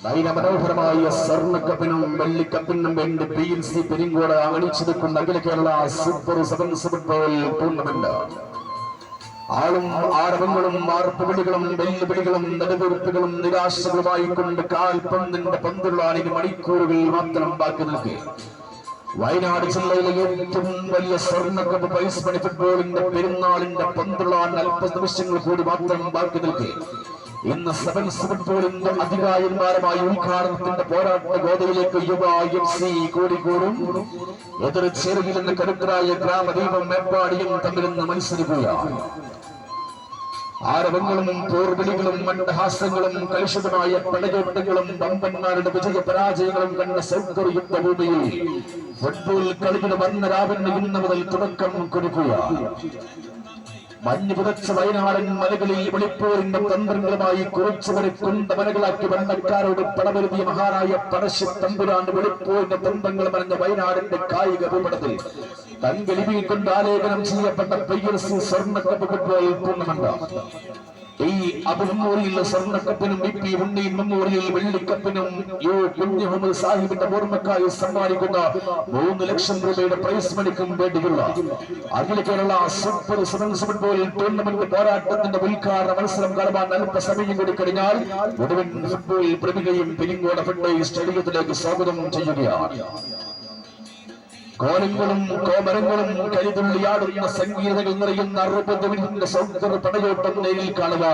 നയനമനോഹരമായ സ്വർണക്കപ്പിനും വെള്ളിക്കപ്പിനും വേണ്ടി പി എൻ സി പെരിങ്കോട് അണിച്ചു നിൽക്കുന്ന Akhila Kerala super sevens football tournament ആളും ആരവങ്ങളും മാർപ്പുവിളികളും വെല്ലുവിളികളും നെടുവീർപ്പുകളും നിരാശകളുമായി കൊണ്ട് കാൽപന്തിന്റെ പന്തുള്ള പന്തുള്ളാനിന് മണിക്കൂറുകൾ മാത്രം ബാക്കി നിൽക്കെ വയനാട് ജില്ലയിലെ ഏറ്റവും വലിയ സ്വർണക്കപ്പ് പൈസ മണി ഫുട്ബോളിന്റെ പെരുന്നാളിന്റെ പന്തുള്ള അല്പ നിമിഷങ്ങൾ കൂടി മാത്രം ബാക്കി നിൽക്കെ ഇന്ന് സെവൻസ് ഫുട്ബോളിന്റെ അധികാരന്മാരുമായി ഉദ്ഘാടനത്തിന്റെ പോരാട്ട ഗോതയിലേക്ക് യുവ എം സി കോഴിക്കോടും എതിർ ചേരുവിൽ നിന്ന് കരുത്തരായ ഗ്രാമദീപം മേപ്പാടിയും തമ്മിൽ നിന്ന് മത്സരിക്കുകയാണ്. ആരവങ്ങളും പോർവിളികളും മണ്ടഹാസങ്ങളും കലുഷിതമായ പടയോട്ടങ്ങളും വമ്പന്മാരുടെ വിജയ പരാജയങ്ങളും കണ്ട സൗകര്യ യുദ്ധഭൂമിയിൽ ഫുട്ബോൾ കളിയുടെ വർണരാവിന് ഇന്ന് മുതൽ തുടക്കം കൊടുക്കുകയാണ് മഞ്ഞ് പുതച്ച വയനാടൻ മലകളിൽ വെളിപ്പോരിന്റെ തന്ത്രങ്ങളുമായി കുറിച്ചവരെ കൊണ്ടമലകളാക്കി വണ്ണക്കാരോട് പടമെഴുതിയ മഹാനായ പടശ്ശി തമ്പുരാൻ വെളിപ്പോരിന്റെ തന്ത്രങ്ങൾ മറഞ്ഞ വയനാടിന്റെ കായിക ഭൂപടത്തിൽ. തങ്കലിപിയിൽ കൊണ്ട് ആലേഖനം ചെയ്യപ്പെട്ട പി എസ് സി സ്വർണക്കപ്പ് ഫുട്ബോൾ ടൂർണമെന്റ് ഈ അബുഹമ്മൂരിയിലെ സ്വർണക്കപ്പിനും ഇ പി ഉണ്ണി മെമ്മോറിയൽ വെള്ളിക്കപ്പിനും യു കുഞ്ഞു മുഹമ്മദ് സാഹിബിന്റെ ഓർമ്മക്കായി സമ്മാനിക്കുന്ന മൂന്ന് ലക്ഷം രൂപയുടെ പ്രൈസ് മണിക്കും വേണ്ടിയുള്ള അഖില Kerala super sevens football tournament പോരാട്ടത്തിന്റെ ഉദ്ഘാടന മത്സരം കാണുവാൻ അല്പസമയം കൂടി കഴിഞ്ഞാൽ ഒടുവിൽ ഫുട്ബോൾ പ്രമികയും പെരിങ്ങോട് ഫുട്ബോൾ സ്റ്റേഡിയത്തിലേക്ക് സ്വാഗതം ചെയ്യുകയാണ്. കോലങ്ങളും കോമരങ്ങളും കരുതുള്ളിയാടുന്ന സംഗീതകൾ നിറയുന്ന അറുപത് മിനിറ്റിന്റെ സൗന്ദര്യ പടയോട്ടം നേരിൽ കാണുക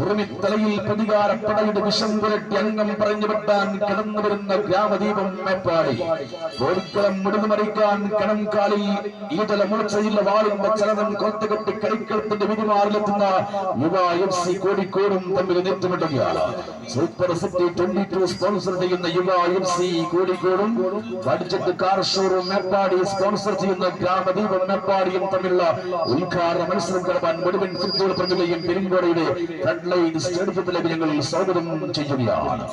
ഉറുമിത്തലയിൽ പ്രതികാര പടയുടെ വിഷം പുരട്ടി അംഗം പറഞ്ഞു വെട്ടാൻ കിടന്നു വരുന്ന ഗ്രാമദീപം മേപ്പാടി. കോഴിക്കളം മറിക്കാൻ കണം കാലിൽ ഈതല മൂർച്ചയുള്ള വാളിന്റെ ചലനം കൊത്തുകെട്ടി കളിക്കളത്തിന്റെ വിധിമാറിലെത്തുന്ന യുവ എഫ് സി കോഴിക്കോടും തമ്മിൽ നേറ്റുമുട്ടുകയാണ് super city twenty two sponsor ചെയ്യുന്ന യുവ എഫ് സി കോഴിക്കോടും budget car showroom Meppadi sponsor ചെയ്യുന്ന ഗ്രാമദീപ് വെണ്ണപ്പാടിയും തമ്മിലുള്ള ഉദ്ഘാടന മത്സരം കടപ്പാൻ മുഴുവൻ ഫുട്ബോൾ പ്രതിമയും പെരുങ്കോടയുടെ ഫ്രണ്ട് ലൈൻ സ്റ്റേഡിയത്തിലേക്ക് ഞങ്ങൾ സ്വാഗതം ചെയ്യുകയാണ്.